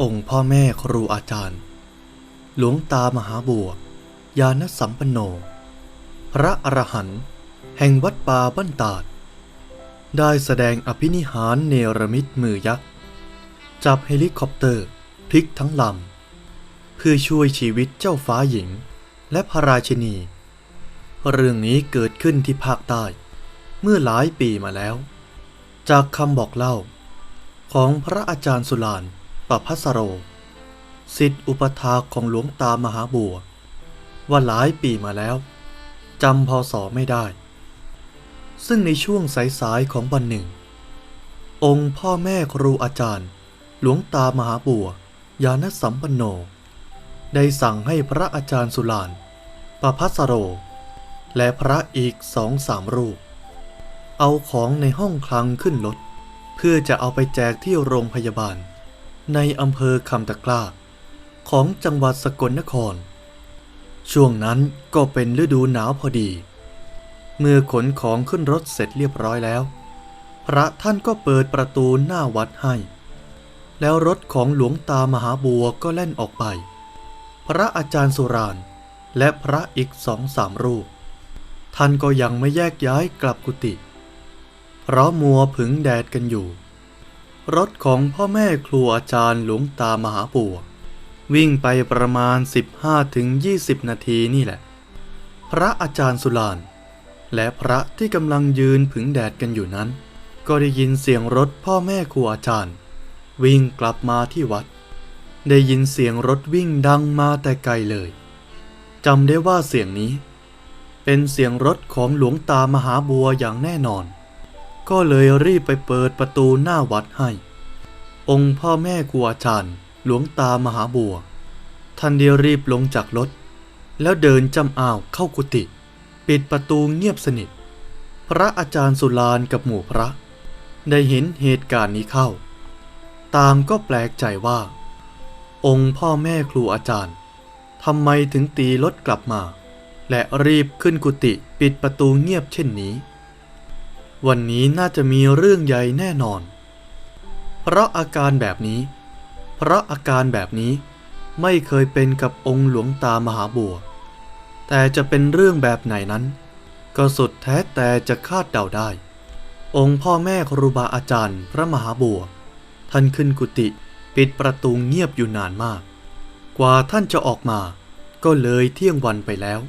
องค์พ่อแม่ครูอาจารย์ หลวงตามหาบัวยานสัมปันโน พระอรหันต์แห่งวัดป่าบ้านตาด ได้แสดงอภินิหารเนรมิตมือยักษ์ จับเฮลิคอปเตอร์พลิกทั้งลำ เพื่อช่วยชีวิตเจ้าฟ้าหญิงและพระราชินี เรื่องนี้เกิดขึ้นที่ภาคใต้ เมื่อหลายปีมาแล้ว จากคำบอกเล่า ของพระอาจารย์สุลาน ปพัสโร สิทธิอุปถาของหลวงตามหาบัว ว่าหลายปีมาแล้วจำพอสอไม่ได้ ซึ่งในช่วงสายๆของวันหนึ่ง องค์พ่อแม่ครูอาจารย์ หลวงตามหาบัวยานสัมปันโน ได้สั่งให้พระอาจารย์สุลานปพัสโร และพระอีกสองสามรูป เอาของในห้องคลังขึ้นรถเพื่อจะเอาไปแจกที่โรงพยาบาล ในอำเภอคำตะกร้าของจังหวัดสกลนคร ช่วงนั้นก็เป็นฤดูหนาวพอดี เมื่อขนของขึ้นรถเสร็จเรียบร้อยแล้ว พระท่านก็เปิดประตูหน้าวัดให้ แล้วรถของหลวงตามหาบัวก็แล่นออกไป พระอาจารย์สุรานและพระอีกสองสามรูป ท่านก็ยังไม่แยกย้ายกลับกุฏิเพราะมัวผึงแดดกันอยู่ รถของพ่อแม่ครูอาจารย์หลวงตามหาบัววิ่งไปประมาณ 15-20 นาทีนี่แหละ พระอาจารย์สุลาน และพระที่กำลังยืนผึงแดดกันอยู่นั้น ก็ได้ยินเสียงรถพ่อแม่ครูอาจารย์ วิ่งกลับมาที่วัด ได้ยินเสียงรถวิ่งดังมาแต่ไกลเลยจำได้ว่าเสียงนี้ เป็นเสียงรถของหลวงตามหาบัวอย่างแน่นอน ก็เลยรีบไปเปิดประตูหน้าวัดให้ องค์พ่อแม่ครูอาจารย์ หลวงตามหาบัว ท่านเดียวรีบลงจากรถ แล้วเดินจำอ้าวเข้ากุฏิปิดประตูเงียบสนิท พระอาจารย์สุลานกับหมู่พระ ได้เห็นเหตุการณ์นี้เข้าต่างก็แปลกใจว่า องค์พ่อแม่ครูอาจารย์ทำไมถึงตีรถกลับมา และรีบขึ้นกุฏิปิดประตูเงียบเช่นนี้ วันนี้น่าจะมีเรื่องใหญ่แน่นอน เพราะอาการแบบนี้ เพราะอาการแบบนี้ไม่เคยเป็นกับองค์หลวงตามหาบัว แต่จะเป็นเรื่องแบบไหนนั้น ก็สุดแท้แต่จะคาดเดาได้ องค์พ่อแม่ครูบาอาจารย์พระมหาบัว ท่านขึ้นกุฏิปิดประตูเงียบอยู่นานมาก กว่าท่านจะออกมา ก็เลยเที่ยงวันไปแล้ว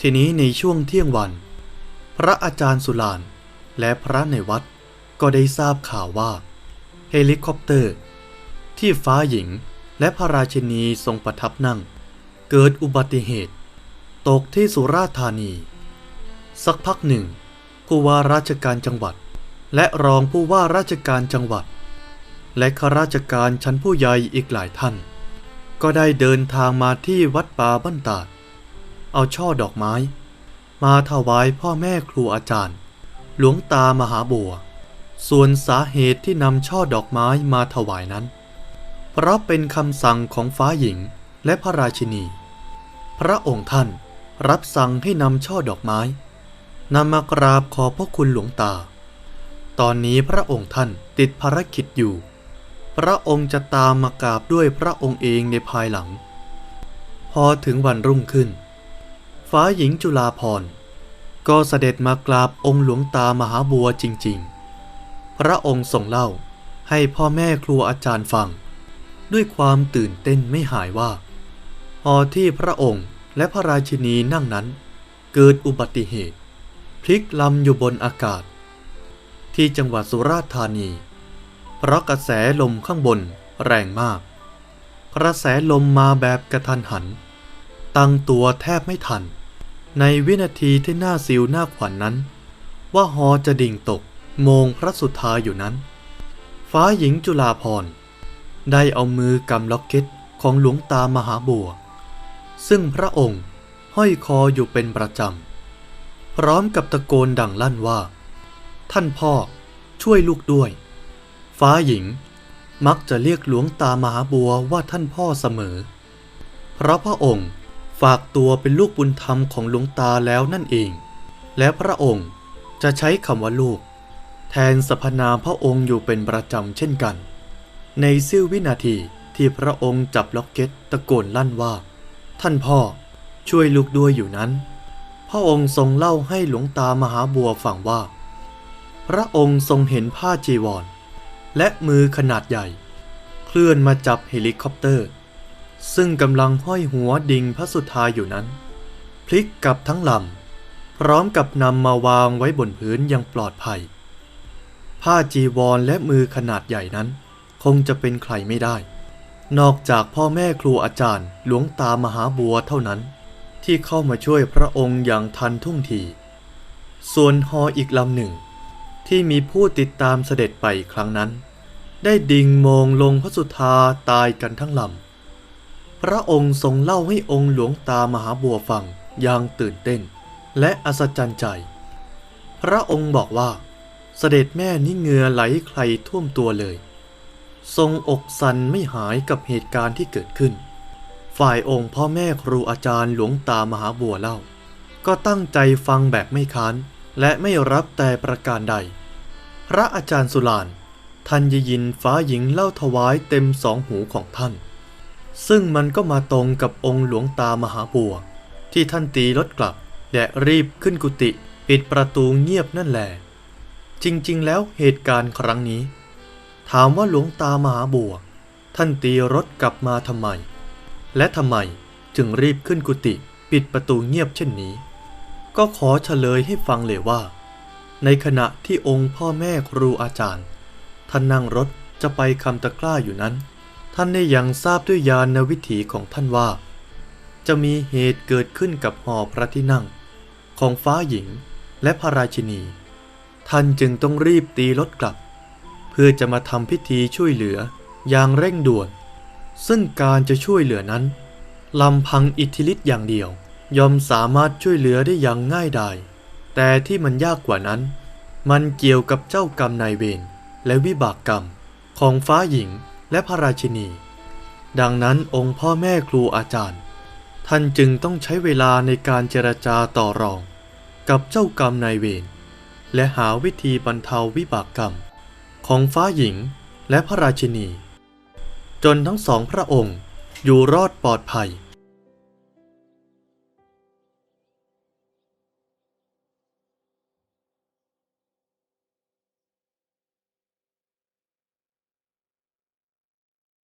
ทีนี้ในช่วงเที่ยงวัน พระอาจารย์สุลานและพระในวัดก็ได้ทราบข่าวว่า เฮลิคอปเตอร์ ที่ฟ้าหญิงและพระราชินีทรงประทับนั่ง เกิดอุบัติเหตุ ตกที่สุราษฎร์ธานี สักพักหนึ่ง ผู้ว่าราชการจังหวัด และรองผู้ว่าราชการจังหวัด และข้าราชการชั้นผู้ใหญ่อีกหลายท่าน ก็ได้เดินทางมาที่วัดป่าบ้านตาด เอาช่อดอกไม้ มาถวายพ่อแม่ครูอาจารย์ หลวงตามหาบัว ส่วนสาเหตุที่นำช่อดอกไม้มาถวายนั้น เพราะเป็นคำสั่งของฟ้าหญิงและพระราชินี พระองค์ท่านรับสั่งให้นำช่อดอกไม้นำมากราบขอพระคุณหลวงตา ตอนนี้พระองค์ท่านติดภารกิจอยู่ พระองค์จะตามมากราบด้วยพระองค์เองในภายหลัง พอถึงวันรุ่งขึ้น ฟ้าหญิงจุฬาภรก็เสด็จมากราบองค์หลวงตามหาบัวจริง ๆ พระองค์ทรงเล่าให้พ่อแม่ครูอาจารย์ฟัง ด้วยความตื่นเต้นไม่หายว่าพอที่พระองค์และพระราชินีนั่งนั้น เกิดอุบัติเหตุ พลิกลำอยู่บนอากาศ ที่จังหวัดสุราษฎร์ธานี เพราะกระแสลมข้างบนแรงมาก กระแสลมมาแบบกระทันหัน ตั้งตัวแทบไม่ทัน ในวินาทีที่หน้าซิวหน้าขวัญนนั้น ว่าฮอจะดิ่งตกโมงพระสุธาอยู่นั้น ฟ้าหญิงจุฬาภรได้เอามือกำล็อกเก็ตของหลวงตามหาบัว ซึ่งพระองค์ห้อยคออยู่เป็นประจำ พร้อมกับตะโกนดังลั่นว่า ท่านพ่อช่วยลูกด้วย ฟ้าหญิงมักจะเรียกหลวงตามหาบัวว่าท่านพ่อเสมอ เพราะพระองค์ ฝากตัวเป็นลูกบุญธรรมของหลวงตาแล้วนั่นเอง และพระองค์จะใช้คำว่าลูก แทนสรรพนามพระองค์อยู่เป็นประจำเช่นกัน ในในเสี้ววินาทีที่พระองค์จับล็อกเก็ตตะโกนลั่นว่า ท่านพ่อช่วยลูกด้วยอยู่นั้น พระองค์ทรงเล่าให้หลวงตามหาบัวฟังว่า พระองค์ทรงเห็นผ้าจีวร และมือขนาดใหญ่ เคลื่อนมาจับเฮลิคอปเตอร์ ซึ่งกำลังห้อยหัวดิ่งพระสุธาอยู่นั้น พลิกกลับทั้งลำพร้อมกับนำมาวางไว้บนพื้นอย่างปลอดภัย ผ้าจีวรและมือขนาดใหญ่นั้น คงจะเป็นใครไม่ได้ นอกจากพ่อแม่ครูอาจารย์หลวงตามหาบัวเท่านั้น ที่เข้ามาช่วยพระองค์อย่างทันท่วงทีส่วนฮออีกลำหนึ่ง ที่มีผู้ติดตามเสด็จไปครั้งนั้น ได้ดิ่งโมงลงพระสุธาตายกันทั้งลำ พระองค์ทรงเล่าให้องค์หลวงตามหาบัวฟังอย่างตื่นเต้น และอัศจรรย์ใจ พระองค์บอกว่า เสด็จแม่นี่เหงื่อไหลใครท่วมตัวเลย ทรงอกสันไม่หายกับเหตุการณ์ที่เกิดขึ้น ฝ่ายองค์พ่อแม่ครูอาจารย์หลวงตามหาบัวเล่า ก็ตั้งใจฟังแบบไม่ค้านและไม่รับแต่ประการใด พระอาจารย์สุลานท่านยินฟ้าหญิงเล่าถวายเต็มสองหูของท่าน ซึ่งมันก็มาตรงกับองค์หลวงตามหาบัว ที่ท่านตีรถกลับ และรีบขึ้นกุฏิปิดประตูเงียบนั่นแหละ จริงๆ แล้วเหตุการณ์ครั้งนี้ ถามว่าหลวงตามหาบัว ท่านตีรถกลับมาทำไม และทำไมจึงรีบขึ้นกุฏิปิดประตูเงียบเช่นนี้ ก็ขอเฉลยให้ฟังเลยว่า ในขณะที่องค์พ่อแม่ครูอาจารย์ ท่านนั่งรถจะไปคำตะกร้าอยู่นั้น ท่านได้ยังทราบด้วยญาณวิถีของท่านว่า จะมีเหตุเกิดขึ้นกับหอพระที่นั่ง ของฟ้าหญิงและพระราชินี ท่านจึงต้องรีบตีรถกลับ เพื่อจะมาทำพิธีช่วยเหลืออย่างเร่งด่วน ซึ่งการจะช่วยเหลือนั้นลำพังอิทธิฤทธิ์อย่างเดียวยอมสามารถช่วยเหลือได้อย่างง่ายดายแต่ที่มันยากกว่านั้น มันเกี่ยวกับเจ้ากรรมนายเวรและวิบากกรรมของฟ้าหญิง และพระราชินี ดังนั้นองค์พ่อแม่ครูอาจารย์ ท่านจึงต้องใช้เวลาในการเจรจาต่อรอง กับเจ้ากรรมนายเวรและหาวิธีบรรเทาวิบากกรรม ของฟ้าหญิงและพระราชินี จนทั้งสองพระองค์อยู่รอดปลอดภัย